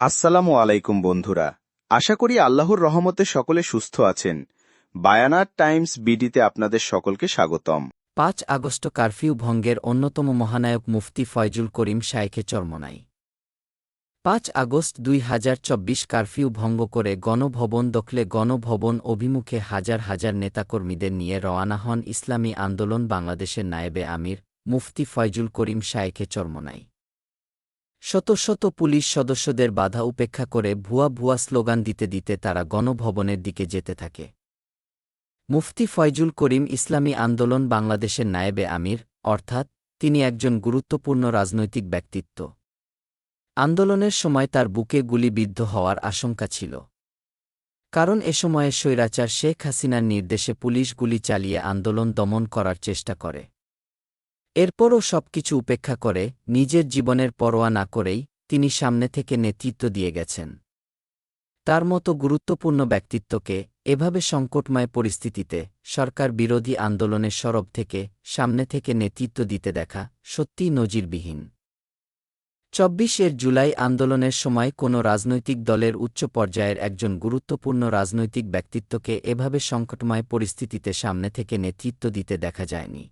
আসসালামু আলাইকুম বন্ধুরা। আশা করি আল্লাহর রহমতে সকলে সুস্থ আছেন। বায়ানার টাইমস বিডিতে আপনাদের সকলকে স্বাগতম। পাঁচ আগস্ট কারফিউ ভঙ্গের অন্যতম মহানায়ক মুফতি ফয়জুল করিম শাইখে চরমনাই। পাঁচ আগস্ট দুই হাজার চব্বিশ কারফিউ ভঙ্গ করে গণভবন দখলে গণভবন অভিমুখে হাজার হাজার নেতাকর্মীদের নিয়ে রওয়ানা হন ইসলামী আন্দোলন বাংলাদেশের নায়েবে আমির মুফতি ফয়জুল করিম শাইখে চরমনাই। শত শত পুলিশ সদস্যদের বাধা উপেক্ষা করে ভুয়া ভুয়া স্লোগান দিতে দিতে তারা গণভবনের দিকে যেতে থাকে। মুফতি ফয়জুল করিম ইসলামী আন্দোলন বাংলাদেশের নায়েবে আমির, অর্থাৎ তিনি একজন গুরুত্বপূর্ণ রাজনৈতিক ব্যক্তিত্ব। আন্দোলনের সময় তার বুকে গুলিবিদ্ধ হওয়ার আশঙ্কা ছিল। কারণ এ সময়ে স্বৈরাচার শেখ হাসিনার নির্দেশে পুলিশ গুলি চালিয়ে আন্দোলন দমন করার চেষ্টা করে। এরপরও সবকিছু উপেক্ষা করে, নিজের জীবনের পরোয়া না করেই, তিনি সামনে থেকে নেতৃত্ব দিয়ে গেছেন। তার মতো গুরুত্বপূর্ণ ব্যক্তিত্বকে, এভাবে সংকটময় পরিস্থিতিতে, সরকার বিরোধী আন্দোলনের সরব থেকে, সামনে থেকে নেতৃত্ব দিতে দেখা, সত্যিই নজিরবিহীন। চব্বিশের জুলাই আন্দোলনের সময় কোনো রাজনৈতিক দলের উচ্চ পর্যায়ের একজন গুরুত্বপূর্ণ রাজনৈতিক ব্যক্তিত্বকে এভাবে সংকটময় পরিস্থিতিতে সামনে থেকে নেতৃত্ব দিতে দেখা যায়নি।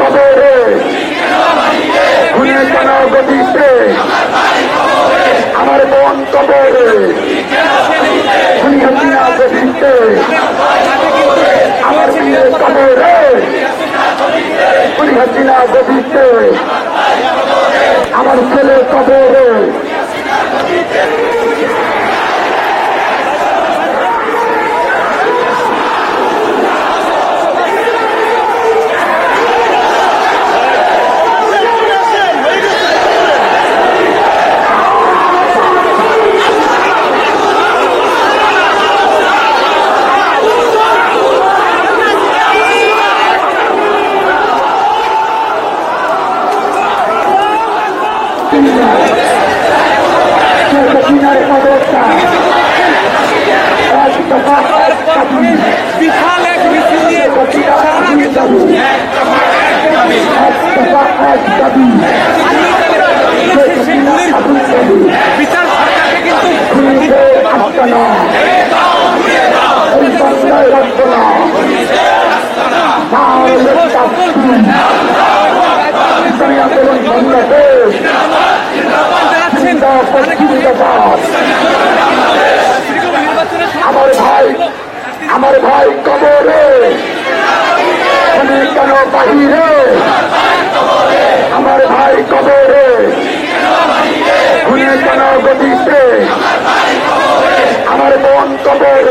কবরে খুনে কেন গতিতে। আমার বোন কবরে খুনি হাসিনা গতিতে। আমার বিয়ে কবরে খুনি হাসিনা গতিতে। আমার ছেলে কবরে বিশাল এক মিছিল নিয়ে শরণার্থী বিচার সরকারকে কিন্তু জানাচ্ছেন আমার ভাই আমার ভাই কবরে তুমি কেন বাহিরে আমার ভাই কবরে খুনে কেন গতিতে আমার ইসলাম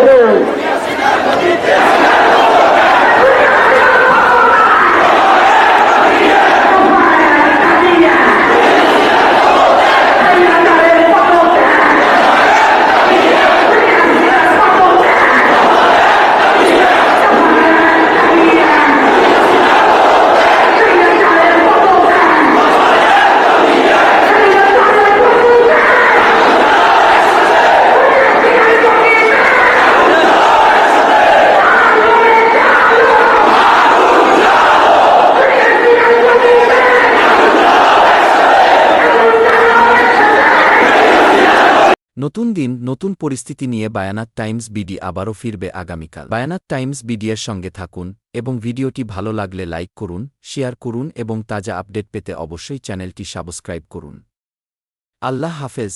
নতুন দিন, নতুন পরিস্থিতি নিয়ে বায়ানাত টাইমস বিডি আবারও ফিরবে আগামীকাল। বায়ানাত টাইমস বিডিএর সঙ্গে থাকুন এবং ভিডিওটি ভালো লাগলে লাইক করুন, শেয়ার করুন এবং তাজা আপডেট পেতে অবশ্যই চ্যানেলটি সাবস্ক্রাইব করুন। আল্লাহ হাফেজ।